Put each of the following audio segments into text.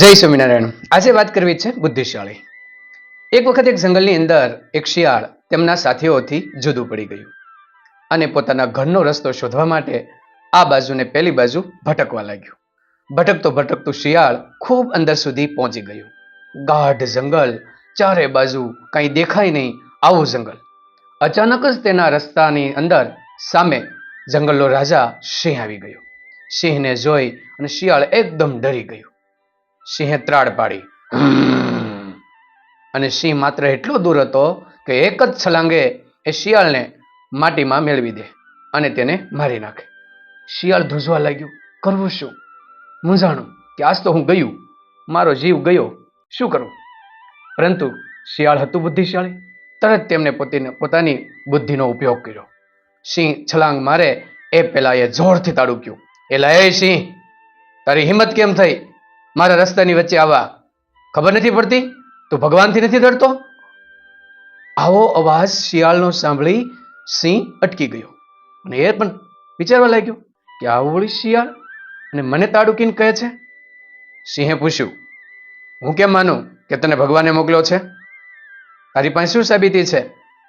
જય સ્વામિનારાયણ. આજે વાત કરવી છે બુદ્ધિશાળી. એક વખત એક જંગલની અંદર એક શિયાળ તેમના સાથીઓથી જુદું પડી ગયું અને પોતાના ઘરનો રસ્તો શોધવા માટે આ બાજુને પહેલી બાજુ ભટકવા લાગ્યું. ભટકતો ભટકતું શિયાળ ખૂબ અંદર સુધી પહોંચી ગયું. ગાઢ જંગલ, ચારે બાજુ કંઈ દેખાય નહીં આવું જંગલ. અચાનક જ તેના રસ્તાની અંદર સામે જંગલનો રાજા સિંહ આવી ગયો. સિંહને જોઈ અને શિયાળ એકદમ ડરી ગયું. સિંહે ત્રાડ પાડી. અને સિંહ માત્ર એટલો દૂર હતો કે એક જ છલાંગે એ શિયાળને માટીમાં મેળવી દે અને તેને મારી નાખે. શિયાળ ધ્રુજવા લાગ્યું, કરવું શું? મૂંઝાણું કે આજ તો હું ગયું. મારો જીવ ગયો. શું કરું? પરંતુ શિયાળ હતું બુદ્ધિશાળી. તરત તેમને પોતીને, પોતાની બુદ્ધિનો ઉપયોગ કર્યો. સિંહ છલાંગ મારે એ પહેલાં એ જોરથી તાડુક્યું એલા એ સિંહ, તારી હિંમત કેમ થઈ? મારા રસ્તાની વચ્ચે આવવા ખબર નથી પડતી? તું ભગવાનથી નથી ડરતો આવો અવાજ શિયાળનો સાંભળી સિંહ અટકી ગયો અને એ પણ વિચારવા લાગ્યો કે આવું વળી શિયાળ અને મને તાડુકીને કહે છે? સિંહે પૂછ્યું, હું કેમ માનું કે તને ભગવાને મોકલ્યો છે? તારી પાસે શું સાબિતી છે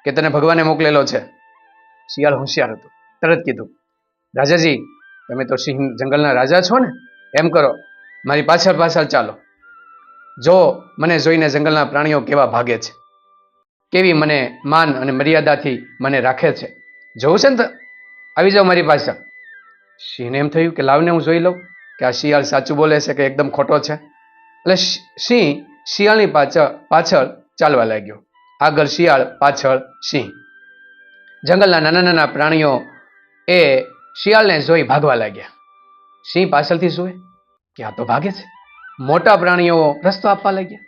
કે તને ભગવાને મોકલેલો છે? શિયાળ હોશિયાર હતો, તરત કીધું, રાજાજી, તમે તો સિંહ જંગલના રાજા છો ને? એમ કરો મારી પાછળ પાછળ ચાલો. જો મને જોઈને જંગલના પ્રાણીઓ કેવા ભાગે છે, કેવી મને માન અને મર્યાદાથી મને રાખે છે. જોવું છે ને તો? આવી જાઓ મારી પાછળ. સિંહને એમ થયું કે લાવને હું જોઈ લઉં કે આ શિયાળ સાચું બોલે છે કે એકદમ ખોટો છે? એટલે સિંહ શિયાળની પાછળ પાછળ ચાલવા લાગ્યો. આગળ શિયાળ, પાછળ સિંહ. જંગલના નાના નાના પ્રાણીઓ એ શિયાળને જોઈ ભાગવા લાગ્યા. સિંહ પાછળથી જોવે કે આ તો ભાગે છે. મોટા પ્રાણીઓ રસ્તો આપવા લાગ્યા.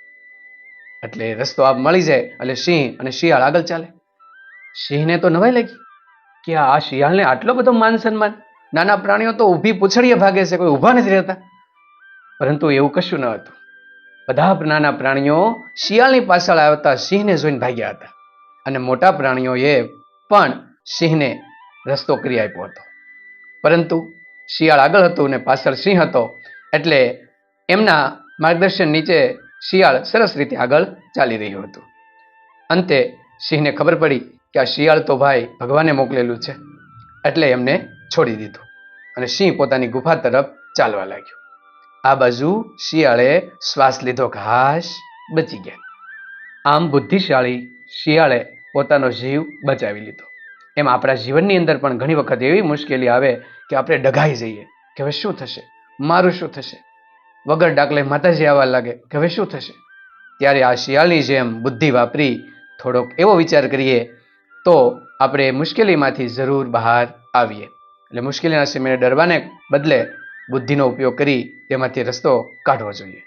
એટલે રસ્તો આપ મળી જાય એટલે સિંહ અને શિયાળ આગળ ચાલે. સિંહને તો નવાઈ લાગી કે આ શિયાળને આટલો બધો માન સન્માન. નાના પ્રાણીઓ તો ઊભી પૂછડીએ ભાગે છે, કોઈ ઊભા નથી રહેતા. પરંતુ એવું કશું ન હતું. બધા નાના પ્રાણીઓ શિયાળની પાછળ આવતા સિંહને જોઈને ભાગ્યા હતા. અને મોટા પ્રાણીઓએ પણ સિંહને રસ્તો કરી આપ્યો હતો. પરંતુ શિયાળ આગળ હતું ને પાછળ સિંહ હતો એટલે એમના માર્ગદર્શન નીચે શિયાળ સરસ રીતે આગળ ચાલી રહ્યું હતું. અંતે સિંહને ખબર પડી કે આ શિયાળ તો ભાઈ ભગવાને મોકલેલું છે. એટલે એમને છોડી દીધું અને સિંહ પોતાની ગુફા તરફ ચાલવા લાગ્યો. આ બાજુ શિયાળે શ્વાસ લીધો ઘાસ બચી ગયા. આમ બુદ્ધિશાળી શિયાળે પોતાનો જીવ બચાવી લીધો. એમ આપણા જીવનની અંદર પણ ઘણી વખત એવી મુશ્કેલી આવે કે આપણે ડઘાઈ જઈએ કે હવે શું થશે? મારું શું થશે? વગર ડાકલે માતાજી આવવા લાગે કે હવે શું થશે? ત્યારે આ શિયાળની જેમ બુદ્ધિ વાપરી થોડોક એવો વિચાર કરીએ, તો આપણે મુશ્કેલીમાંથી જરૂર બહાર આવીએ. એટલે મુશ્કેલીના સમયે ડરવાને બદલે બુદ્ધિનો ઉપયોગ કરી તેમાંથી રસ્તો કાઢવો જોઈએ.